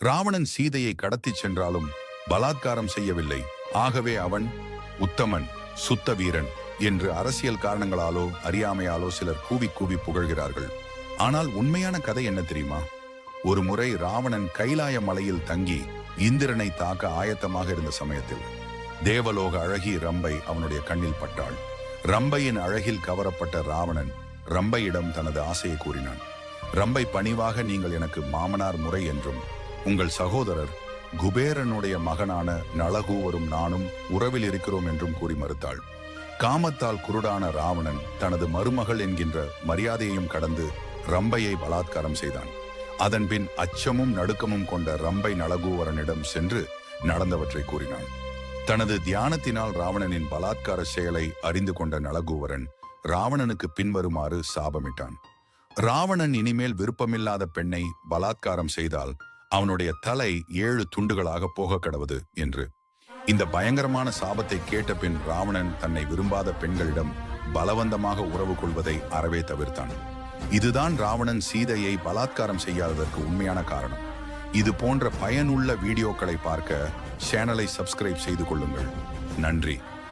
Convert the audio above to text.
ராவணன் சீதையை கடத்திச் சென்றாலும் பலாத்காரம் செய்யவில்லை. ஆகவே அவன் உத்தமன் சுத்த வீரன் என்று அரசியல் காரணங்களாலோ அறியாமையாலோ சிலர் கூவி கூவி புகழ்கிறார்கள். ஆனால் உண்மையான கதை என்ன தெரியுமா? ஒரு முறை ராவணன் கைலாய மலையில் தங்கி இந்திரனை தாக்க ஆயத்தமாக இருந்த சமயத்தில் தேவலோக அழகி ரம்பை அவனுடைய கண்ணில் பட்டாள். ரம்பையின் அழகில் கவரப்பட்ட ராவணன் ரம்பையிடம் தனது ஆசையை கூறினான். ரம்பை பணிவாக நீங்கள் எனக்கு மாமனார் முறை என்றும் உங்கள் சகோதரர் குபேரனுடைய மகனான நளகூவரும் நானும் உறவில் இருக்கிறோம் என்றும் கூறி மறுத்தாள். காமத்தால் குருடான ராவணன் தனது மருமகள் என்கின்ற மரியாதையையும் கடந்து ரம்பையை பலாத்காரம் செய்தான். அதன்பின் அச்சமும் நடுக்கமும் கொண்ட ரம்பை நளகூவரனிடம் சென்று நடந்தவற்றை கூறினான். தனது தியானத்தினால் ராவணனின் பலாத்கார செயலை அறிந்து கொண்ட நளகூவரன் ராவணனுக்கு பின்வருமாறு சாபமிட்டான். ராவணன் இனிமேல் விருப்பமில்லாத பெண்ணை பலாத்காரம் செய்தால் அவனுடைய தலை ஏழு துண்டுகளாக போக கடவுது என்று. இந்த பயங்கரமான சாபத்தை கேட்ட பின் ராவணன் தன்னை விரும்பாத பெண்களிடம் பலவந்தமாக உறவு கொள்வதை அறவே தவிர்த்தான். இதுதான் ராவணன் சீதையை பலாத்காரம் செய்யாததற்கு உண்மையான காரணம். இது போன்ற பயனுள்ள வீடியோக்களை பார்க்க சேனலை சப்ஸ்கிரைப் செய்து கொள்ளுங்கள். நன்றி.